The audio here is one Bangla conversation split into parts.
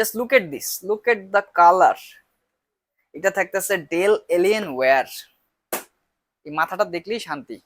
Just look at this look at the colour এটা থাকতেছে ডেল এলিয়েন ওয়্যার এই মাথাটা দেখলেই শান্তি।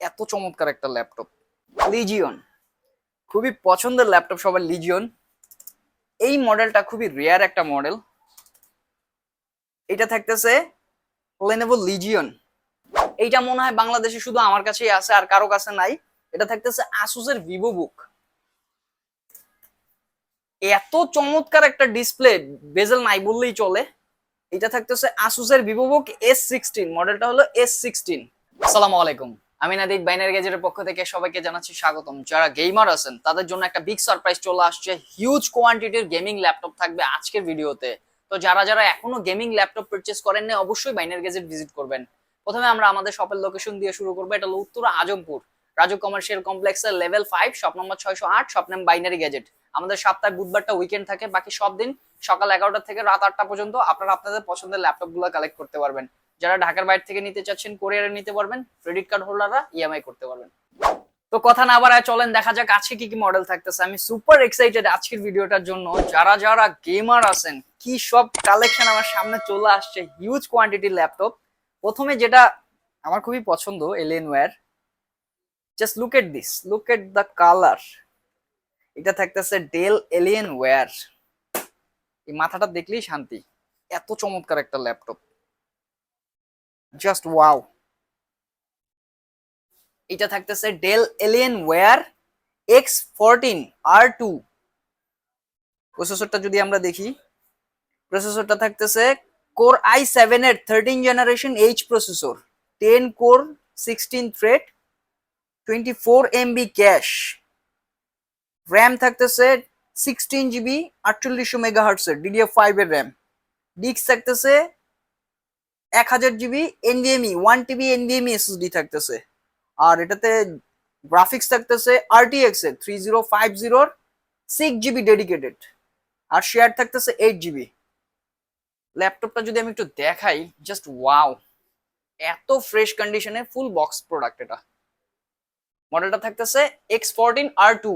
এত চমৎকার একটা ল্যাপটপ। লিজিয়ন খুবই পছন্দের ল্যাপটপ সবার লিজিয়ন এই মডেলটা খুবই রেয়ার একটা মডেল। এটা থাকতেছে লেনেভো লিজিয়ন এইটা মনে হয় বাংলাদেশে শুধু আমার কাছেই আছে আর কারও কাছে নাই। এটা থাকতেছে আসুসের ভিভো বুক এত চমৎকার একটা ডিসপ্লে বেজেল নাই বললেই চলে। এটা থাকতেছে আসুসের ভিভো বুক এস সিক্সটিন মডেলটা হলো এস সিক্সটিন আসসালামু আলাইকুম। আমি নাদিক বাইনারি গ্যাজেটের পক্ষ থেকে সবাইকে জানাচ্ছি স্বাগতম। যারা গেমার আছেন, তাদের জন্য একটা বিগ সারপ্রাইজ চলে আসছে। হিউজ কোয়ান্টিটির গেমিং ল্যাপটপ থাকবে আজকের ভিডিওতে। তো যারা যারা এখনও গেমিং ল্যাপটপ পারচেস করেন না অবশ্যই বাইনারি গ্যাজেট ভিজিট করবেন। প্রথমে আমরা আমাদের শপের লোকেশন দিয়ে শুরু করব। এটা হলো উত্তরা আজমপুর। রাজু কমার্শিয়াল কমপ্লেক্সের লেভেল ফাইভ শপ নম্বর ছয়শো আট শপ নাম বাইনারি গ্যাজেট আমাদের সপ্তাহে বুধবারটা উইকেন্ড থাকে, বাকি সব দিন সকাল এগারোটা থেকে রাত আটটা পর্যন্ত আপনারা আপনাদের পছন্দের ল্যাপটপগুলো কালেক্ট করতে পারবেন। যারা ঢাকার বাইরে থেকে নিতে চাচ্ছেন কোরিয়ারে নিতে পারবেন ক্রেডিট কার্ড হোল্ডাররা ইএমআই করতে পারবেন। তো কথা না বাড়ায় চলেন, দেখা যাক আজকে কি কি মডেল থাকতেছে। আমি সুপার এক্সাইটেড আজকের ভিডিওটার জন্য। যারা যারা গেমার আছেন, কি সব কালেকশন আমার সামনে চলে আসছে হিউজ কোয়ান্টিটির ল্যাপটপ প্রথমে যেটা আমার খুবই পছন্দ Alienware just look at this look at the colour এটা থাকতেছে ডেল এলিয়েন ওয়্যার এই মাথাটা দেখলেই শান্তি। এত চমৎকার একটা ল্যাপটপ জাস্ট ওয়াও এটা থাকতেছে Dell Alienware X fourteen R two প্রসেসরটা যদি আমরা দেখি প্রসেসরটা থাকতেছে কোর আই সেভেন এর thirteen generation H processor ten core sixteen thread twenty four MB cache RAM থাকতেছে সিক্সটিন জিবি আটচল্লিশশো হার্টসের ডিডিএফ ফাইভ এর র্যাম ডিস্ক থাকতেছে এক হাজার GB NVMe one TB NVMe থাকতেছে। আর এটাতে গ্রাফিক্স থাকতেছে আরটিএক্স এর three zero five six GB dedicated আর শেয়ার থাকতেছে এইট জিবি ল্যাপটপটা যদি আমি একটু দেখাই জাস্ট ওয়াও এত ফ্রেশ কন্ডিশনে ফুল বক্স প্রোডাক্ট এটা। মডেলটা থাকতেছে X fourteen R two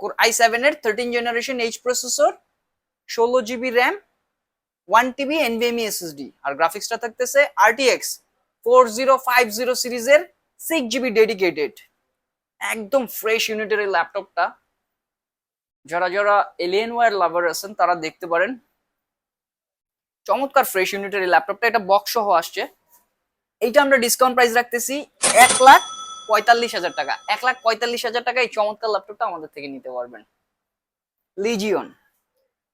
core i seven এর থার্টিন জেনারেশন এইচ প্রসেসর ষোলো GB RAM one TB NVMe SSD আর গ্রাফিক্সটা থাকতেছে RTX four zero five zero সিরিজের সিক্স জিবি ডেডিকেটেড একদম ফ্রেশ ইউনিটের এই ল্যাপটপটা যারা যারা এলিয়েন ওয়ার লাভার আছেন, তারা দেখতে পারেন। চমৎকার ফ্রেশ ইউনিটের এই ল্যাপটপটা এটা বক্স সহ আসছে। এইটা আমরা ডিসকাউন্ট প্রাইস রাখতেছি এক লাখ পঁয়তাল্লিশ হাজার টাকা। এক লাখ পঁয়তাল্লিশ হাজার টাকা এই চমৎকার ল্যাপটপটা আমাদের থেকে নিতে পারবেন। লিজিয়ন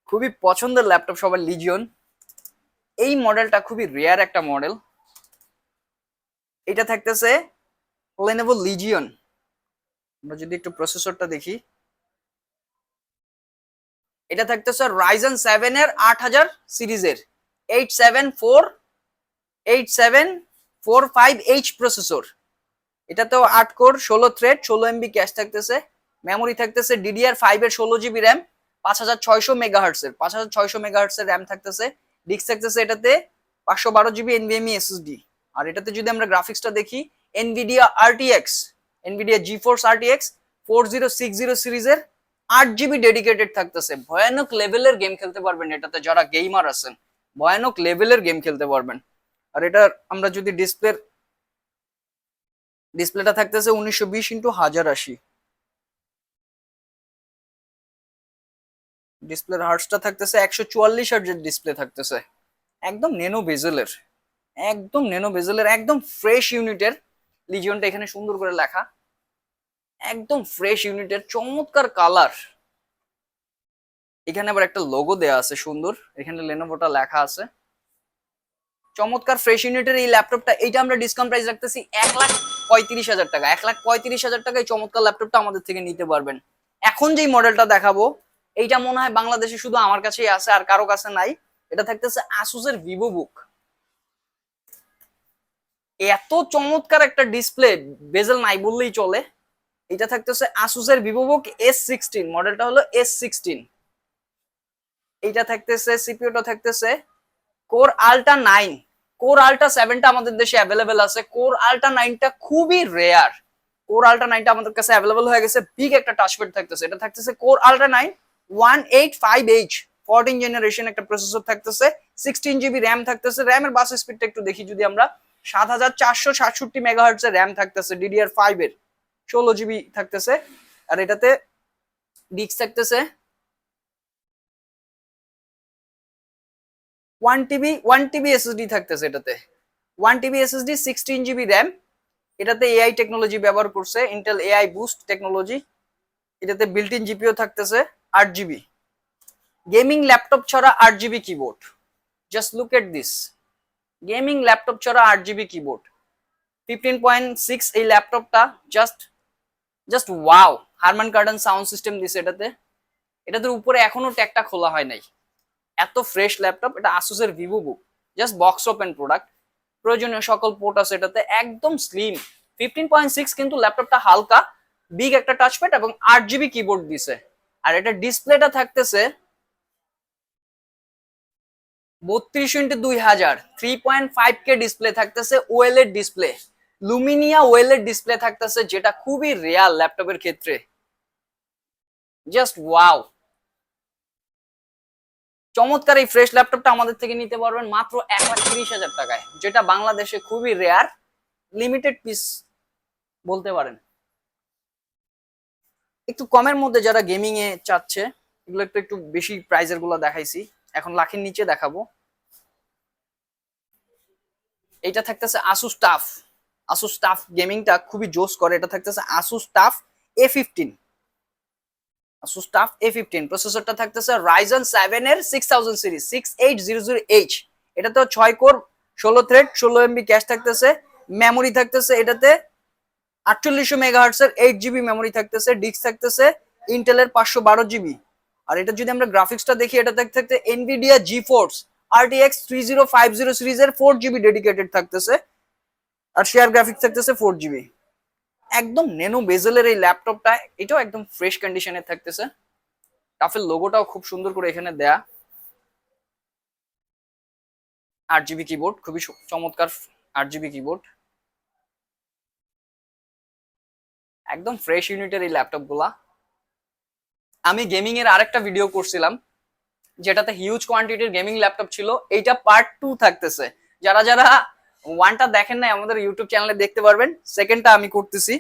খুবই পছন্দের ল্যাপটপ সবার লিজিয়ন এই মডেলটা খুবই রেয়ার একটা মডেল এটা থাকতেছে লেনেভো লিজিয়ন আমরা যদি একটু প্রসেসরটা দেখি। এটা থাকতেছে রাইজেন সেভেন এর আট হাজার সিরিজের। Eight seven four eight seven four five H processor. এটাতেও আট কোর, ষোলো থ্রেড ষোলো এমবি ক্যাশ থাকতেছে মেমোরি থাকতেছে ডিডিআর ফাইভ এর ষোলো জিবি র্যাম পাঁচ হাজার ছয়শো মেগা হার্টসের পাঁচ হাজার ছয়শো মেগা হার্টসের র্যাম থাকতেছে। ডিস্ক থাকতেছে এটাতে পাঁচশো বারো জিবি এনভিএমই এসএসডি আর এটাতে যদি আমরা গ্রাফিক্সটা দেখি Nvidia RTX Nvidia GeForce RTX four zero six zero সিরিজের আট জিবি ডেডিকেটেড থাকতেছে। ভয়ানক লেভেলের গেম খেলতে পারবেন এটাতে যারা গেমার আছেন। ভয়ানক লেভেলের গেম খেলতে পারবেন। আর এটা আমরা যদি ডিসপ্লের ডিসপ্লেটা থাকতেছে উনিশশো বিশ ইন্টু হাজার আশি। ডিসপ্লের হার্টসটা থাকতেছে একশো চুয়াল্লিশ হার্জের ডিসপ্লে থাকতেছে। একদম নেনো বেজেলের একদম নেনো বেজেলের একদম ফ্রেশ ইউনিটের লিজিয়নটা এখানে সুন্দর করে লেখা। একদম ফ্রেশ ইউনিটের চমৎকার কালার এখানে আবার একটা লোগো দেয়া আছে সুন্দর। এখানে লেনোভোটা লেখা আছে। চমৎকার ফ্রেশ ইউনিটের এই ল্যাপটপটা এইটা আমরা ডিসকাউন্ট প্রাইস রাখতেছি এক লাখ পঁয়ত্রিশ হাজার টাকা। এক লাখ পঁয়ত্রিশ হাজার টাকায় চমৎকার ল্যাপটপটা আমাদের থেকে নিতে পারবেন। এখন যেই মডেলটা দেখাবো, এইটা মনে হয় বাংলাদেশে শুধু আমার কাছেই আছে, আর কারও কাছে নাই। এটা থাকতেছে আসুসের ভিভো বুক এত চমৎকার একটা ডিসপ্লে বেজেল নাই বললেই চলে। এটা থাকতেছে আসুসের ভিভো বুক এস সিক্সটিন মডেলটা হলো এস সিক্সটিন এইটা থাকতেছে সিপিওটা থাকতেছে কোর আলটা নাইন কোর আলটা সেভেনটা আমাদের দেশে অ্যাভেলেবেল আছে। কোর আলটা নাইনটা খুবই রেয়ার কোর আল্ট্রা নাইনটা আমাদের কাছে অ্যাভেলেবেল হয়ে গেছে। বিগ একটা টাচপ্যাড থাকতেছে। এটা থাকতেছে core ultra nine one eight five H fourteen generation একটা প্রসেসর থাকতেছে। সিক্সটিন জিবি র্যাম থাকতেছে। র্যামের বাস স্পিডটা একটু দেখি যদি আমরা। সাত হাজার চারশো সাতষট্টি মেগাহার্টস এর র্যাম থাকতেছে ডিডিআর ফাইভ এর। ষোলো জিবি থাকতেছে। আর এটাতে ডিস্ক থাকতেছে। One TB one TB SSD থাকতেছে এটাতে। One TB SSD sixteen GB RAM এটাতে এআই টেকনোলজি ব্যবহার করছে ইন্টেল এআই বুস্ট টেকনোলজি এটাতে বিল্ট ইন জিপিও থাকতেছে আট জিবি গেমিং ল্যাপটপ ছাড়া আট GB keyboard just look at this gaming laptop ছাড়া আট GB keyboard fifteen point six এই ল্যাপটপটা just just wow Harman Kardon sound system দিছে এটাতে। এটাতে উপরে এখনও ট্যাগটা খোলা হয় নাই। এত ফ্রেশ ল্যাপটপ এটা আসুসের Vivo book just box open product প্রয়োজনীয় সকল পোর্ট আছে এটাতে, একদম স্লিম ফিফটিন পয়েন্ট সিক্স কিন্তু ল্যাপটপটা হালকা বিগ একটা টাচপ্যাড এবং আট জিবি কিবোর্ড দিছে। আর এটা ডিসপ্লেটা থাকতেছে বত্রিশ ইন্টু দুই হাজার three point five K display থাকতেছে ওয়েলের ডিসপ্লে লুমিনিয়া ওয়েলের ডিসপ্লে থাকতেছে, যেটা খুবই রেয়ার ল্যাপটপের ক্ষেত্রে। জাস্ট ওয়াও চমৎকার এই ফ্রেশ ল্যাপটপটা আমাদের থেকে নিতে পারবেন মাত্র এক লাখ তিরিশ হাজার টাকায়, যেটা বাংলাদেশে খুবই রেয়ার লিমিটেড পিস বলতে পারেন। একটু কমের মধ্যে যারা গেমিং এ চাচ্ছে, এগুলো একটু একটু বেশি প্রাইজেরগুলো দেখাইছি। এখন লাখের নিচে দেখাবো। এটা থাকতেছে আসুস স্টাফ আসু স্টাফ গেমিংটা খুবই জোস করে, এটা থাকতেছে Asus TUF A fifteen Asus A fifteen প্রসেসরটা থাকতেছে রাইজন সেভেন এর six thousand series six eight zero zero H এটা তো ছয় কোর ষোলো থ্রেড ষোলো এমবি ক্যাশ থাকতেছে। মেমোরি থাকতেছে এটাতে আটচল্লিশশো মেগাহার্টস এর এইট জিবি মেমোরি থাকতেছে ডিস্ক থাকতেছে ইন্টেলের পাঁচশো বারো জিবি আর এটা যদি আমরা গ্রাফিক্সটা দেখি এটা থাকতে Nvidia GeForce RTX three zero five zero সিরিজের ফোর জিবি ডেডিকেটেড থাকতেছে। আর শেয়ার গ্রাফিক্স থাকতেছে ফোর জিবি একদম নেনো বেজেলের এই ল্যাপটপটা এটাও একদম ফ্রেশ কন্ডিশনে থাকতেছে। টাফের লোগোটাও খুব সুন্দর করে এখানে দেয়া। আট জিবি কিবোর্ড খুবই চমৎকার আট জিবি কিবোর্ড একদম ফ্রেশ ইউনিটের এই ল্যাপটপগুলা আমি গেমিং এর আরেকটা ভিডিও করছিলাম, যেটাতে হিউজ কোয়ান্টিটির গেমিং ল্যাপটপ ছিল। এইটা পার্ট টু থাকতেছে। যারা যারা ওয়ানটা দেখেন নাই, আমাদের ইউটিউব চ্যানেলে দেখতে পারবেন। সেকেন্ডটা আমি করতেছি।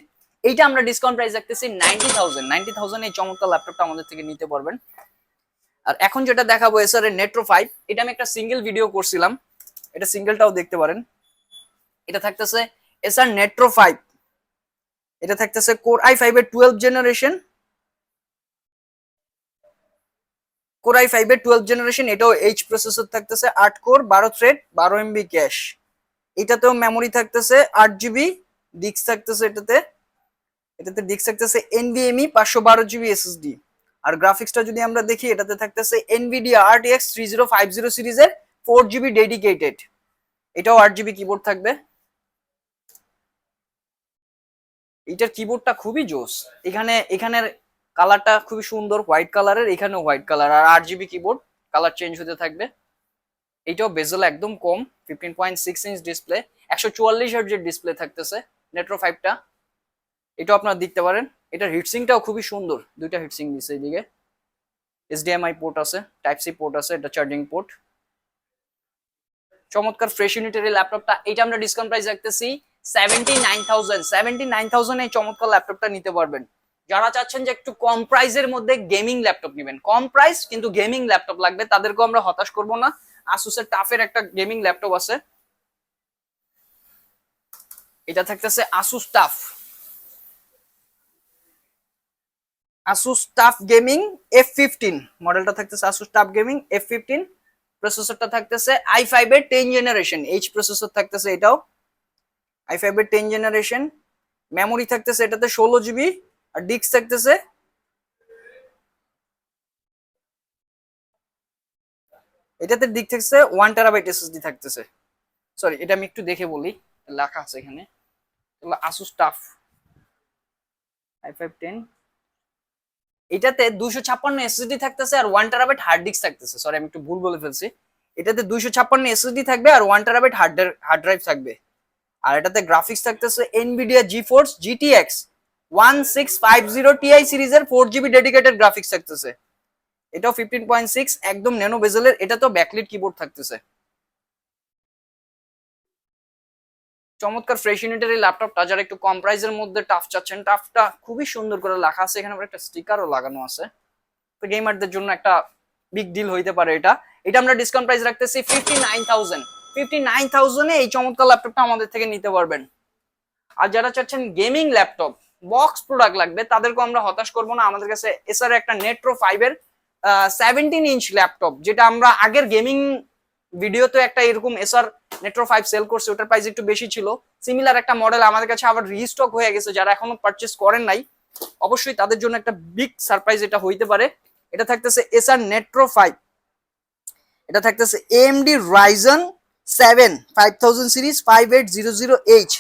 এইটা আমরা ডিসকাউন্ট প্রাইস রাখতেছি নাইনটি থাউজেন্ড নাইনটি থাউজেন্ড এই চমৎকার ল্যাপটপটা আমাদের থেকে নিতে পারবেন। আর এখন যেটা দেখাবো এসআর এর নেট্রো ফাইভ এটা আমি একটা সিঙ্গেল ভিডিও করছিলাম। এটা সিঙ্গেলটাও দেখতে পারেন। এটা থাকতেছে এসআর নেট্রো ফাইভ এটা থাকতেছে কোর আই ফাইভ এর twelve generation core i five এর টুয়েলভ জেনারেশন এটাও এইচ প্রসেসর থাকতেছে আট কোর বারো থ্রেড বারো এমবি ক্যাশ এটাতেও মেমোরি থাকতেছে আট জিবি ডিস্ক থাকতেছে এটাতে। এটাতে ডিস্ক থাকতেছে এনভিএমই পাঁচশো বারো জিবি এসএসডি আর গ্রাফিক্সটা যদি আমরা দেখি, এটাতে থাকতেছে Nvidia RTX three zero five zero সিরিজের ফোর জিবি ডেডিকেটেড এটাও আট জিবি কিবোর্ড থাকবে। এটার কিবোর্ডটা খুবই জোস। এখানে, এখানের কালারটা খুবই সুন্দর হোয়াইট কালারের এখানেও হোয়াইট কালার আর আট জিবি কিবোর্ড কালার চেঞ্জ হতে থাকবে। এইটাও বেজেল একদম কম fifteen point six inch display একশো চুয়াল্লিশ হার্জের ডিসপ্লে থাকতেছে নেট্রো ফাইভটা এটাও আপনারা দেখতে পারেন। এটার হিটসিংটাও খুবই সুন্দর। দুইটা হিটসিং দিচ্ছে এইদিকে এইচডিএমআই পোর্ট আছে টাইপ সি পোর্ট আছে, এটা চার্জিং পোর্ট চমৎকার ফ্রেশ ইউনিটের এই ল্যাপটপটা এটা আমরা ডিসকাউন্ট প্রাইস রাখতেছি seventy nine thousand seventy nine thousand এই চমৎকার ল্যাপটপটা নিতে পারবেন। যারা চাচ্ছেন যে একটু কম প্রাইসের মধ্যে গেমিং ল্যাপটপ নেবেন। কম প্রাইস কিন্তু গেমিং ল্যাপটপ লাগবে, তাদেরকেও আমরা হতাশ করব না। আসুসের টাফের একটা গেমিং ল্যাপটপ আছে। এটা থাকতেছে Asus TUF Asus TUF gaming F fifteen মডেলটা থাকতেছে Asus TUF gaming F fifteen প্রসেসরটা থাকতেছে আই ফাইভ এর টেন জেনারেশন এইচ প্রসেসর থাকতেছে এটাও। আই ফাইভ এর টেন জেনারেশন মেমোরি থাকতেছে এটাতে ষোলো জিবি আর ডিস্ক থাকতেছে এটাতে দিক থাকছে ওয়ান টেরাবাইট এসএসডি থাকতেছে। সরি এটা আমি একটু দেখে বলি। লেখা আছে এখানে। এগুলো Asus TUF i five ten এটাতে দুইশো ছাপ্পান্ন এসএসডি থাকতেছে আর ওয়ান টেরাবাইট হার্ড ডিস্ক থাকতেছে। সরি আমি একটু ভুল বলে ফেলছি। এটাতে দুইশো ছাপ্পান্ন এসএসডি থাকবে আর one terabyte hard hard drive থাকবে। আর এটাতে গ্রাফিক্স থাকতেছে Nvidia GeForce GTX one six five zero Ti সিরিজের ফোর জিবি ডেডিকেটেড গ্রাফিক্স থাকতেছে। এটাও ফিফটিন পয়েন্ট সিক্স একদম ন্যানো বেজেলের, এটা তো ব্যাকলিট কিবোর্ড থাকতেছে। চমৎকার ফ্রেশ ইউনিটের এই ল্যাপটপটা যারা একটু কম প্রাইসের মধ্যে টাফ চাচ্ছেন টাফটা খুবই সুন্দর করে লেখা আছে, এখানে একটা স্টিকারও লাগানো আছে। তো গেমারদের জন্য একটা বিগ ডিল হইতে পারে এটা। এটা আমরা ডিসকাউন্ট প্রাইস রাখতেছি fifty nine thousand fifty nine থাউজেন্ডে এই চমৎকার ল্যাপটপটা আমাদের থেকে নিতে পারবেন। আর যারা চাচ্ছেন গেমিং ল্যাপটপ বক্স প্রোডাক্ট লাগবে তাদেরকে আমরা হতাশ করব না। আমাদের কাছে এসআর একটা নেট্রো ফাইভের সেভেন্টিন ইঞ্চ ল্যাপটপ যেটা আমরা আগের গেমিং ভিডিওতে একটা এরকম এসআর নেট্রো ফাইভ সেল করছে, ওটার প্রাইস একটু বেশি ছিল। সিমিলার একটা মডেল আমাদের কাছে আবার রিস্টক হয়ে গেছে, যারা এখনও পারচেস করেন নাই, অবশ্যই তাদের জন্য একটা বিগ সারপ্রাইজ এটা হইতে পারে। এটা থাকতেছে এসআর নেট্রো ফাইভ এটা থাকতেছে AMD Ryzen seven five thousand series five eight zero zero H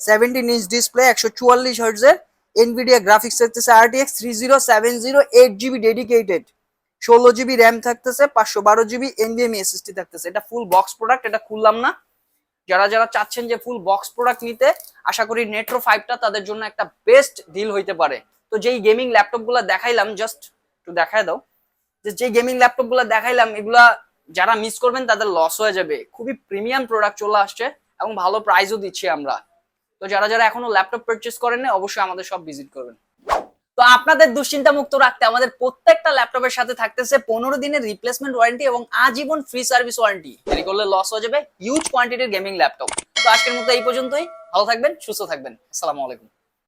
seventeen inch display একশো চুয়াল্লিশ হার্টজের এনভিডিয়া গ্রাফিক্স থাকতেছে RTX three zero seven zero eight GB dedicated ষোলো জিবি র্যাম থাকতেছে, পাঁচশো বারো জিবি এনভিএমই এসএসডি থাকতেছে। এটা ফুল বক্স প্রোডাক্ট এটা খুললাম না। যারা যারা চাচ্ছেন যে ফুল বক্স প্রোডাক্ট নিতে, আশা করি নেট্রো ফাইভটা তাদের জন্য একটা বেস্ট ডিল হইতে পারে। তো যেই গেমিং ল্যাপটপগুলা দেখাইলাম জাস্ট একটু দেখায় দাও। যে যে গেমিং ল্যাপটপগুলা দেখাইলাম, এগুলা যারা মিস করবেন, তাদের লস হয়ে যাবে। খুবই প্রিমিয়াম প্রোডাক্ট চলে আসছে এবং ভালো প্রাইসও দিচ্ছি আমরা। তো যারা যারা এখনও ল্যাপটপ পারচেস করেন অবশ্যই আমাদের সব ভিজিট করবেন। তো আপনাদের দুশ্চিন্তা মুক্ত রাখতে আমাদের প্রত্যেকটা ল্যাপটপের সাথে থাকতেছে পনেরো দিনের রিপ্লেসমেন্ট ওয়ারেন্টি এবং আজীবন ফ্রি সার্ভিস ওয়ারেন্টি দেরি করলে লস হয়ে যাবে। হিউজ কোয়ান্টিটির গেমিং ল্যাপটপ তো আজকের মতো এই পর্যন্তই। ভালো থাকবেন, সুস্থ থাকবেন। আসসালামু আলাইকুম।